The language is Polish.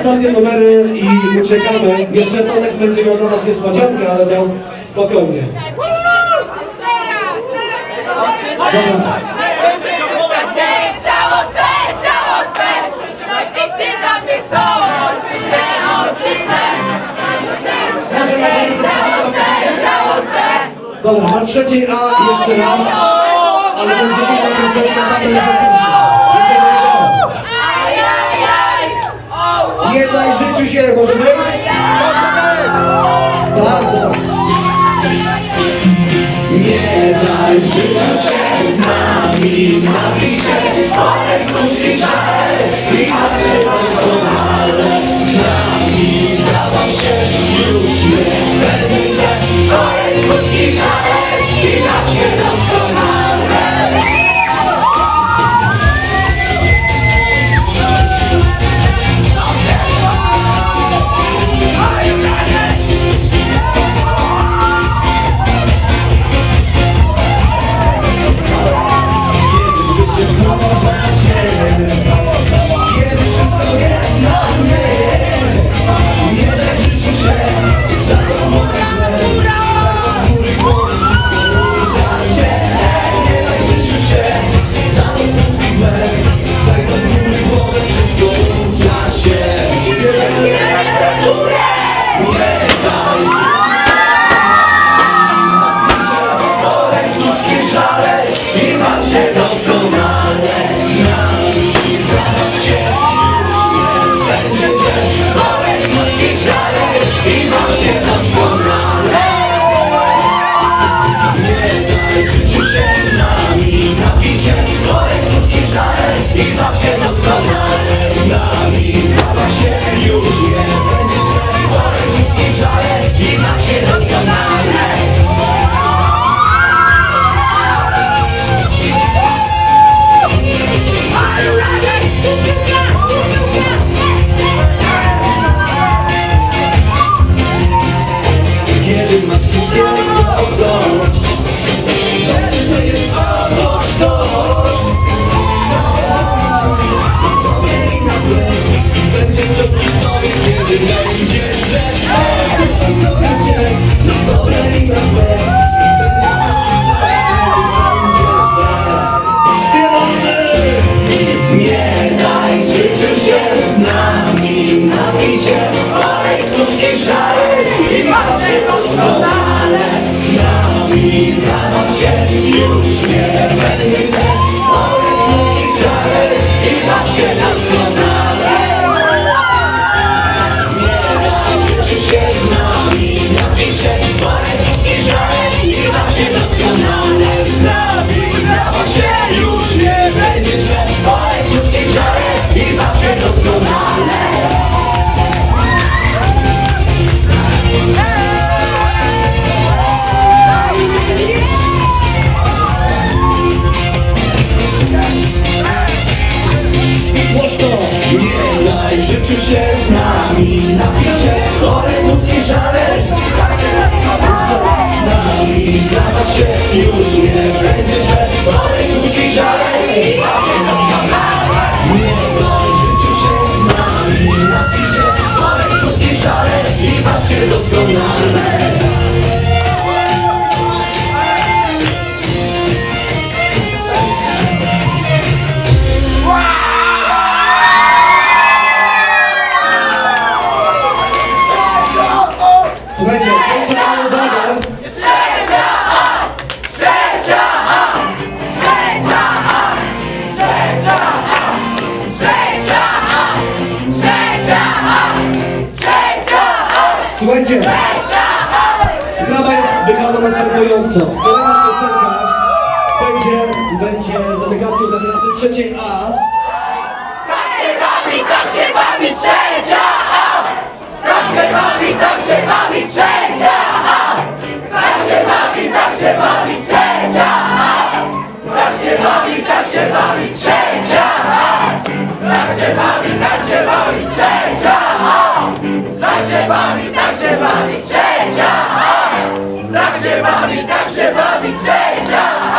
ostatnie numery i uciekamy. Jeszcze Tomek będzie miał dla nas niespodziankę, ale miał spokojnie. Dobra. Dobra, na trzeciej A jeszcze raz, ale będzie inna piosenka, ta będzie później. Niedzielę może być? Bardzo. Nie daj życiu się z nami napij się, ale znów i żal i patrzę doskonale z nami zabaw się już nie będzie, ale znów i naszych Tańczył się z nami ludzie! Sprawa jest wygląda następująco. Kolejna piosenka będzie, będzie z delegacją dla klasy trzeciej A. Tak się bawi, tak się bawi trzecia A! Tak się bawi, tak się bawi trzecia A! Tak się bawi, tak się bawi trzecia A! Tak się bawi, tak się bawi trzecia A! Tak się bawi, tak się bawi trzecia A! tak się bawi trzecia! Tak się bawi, tak się bawi trzecia!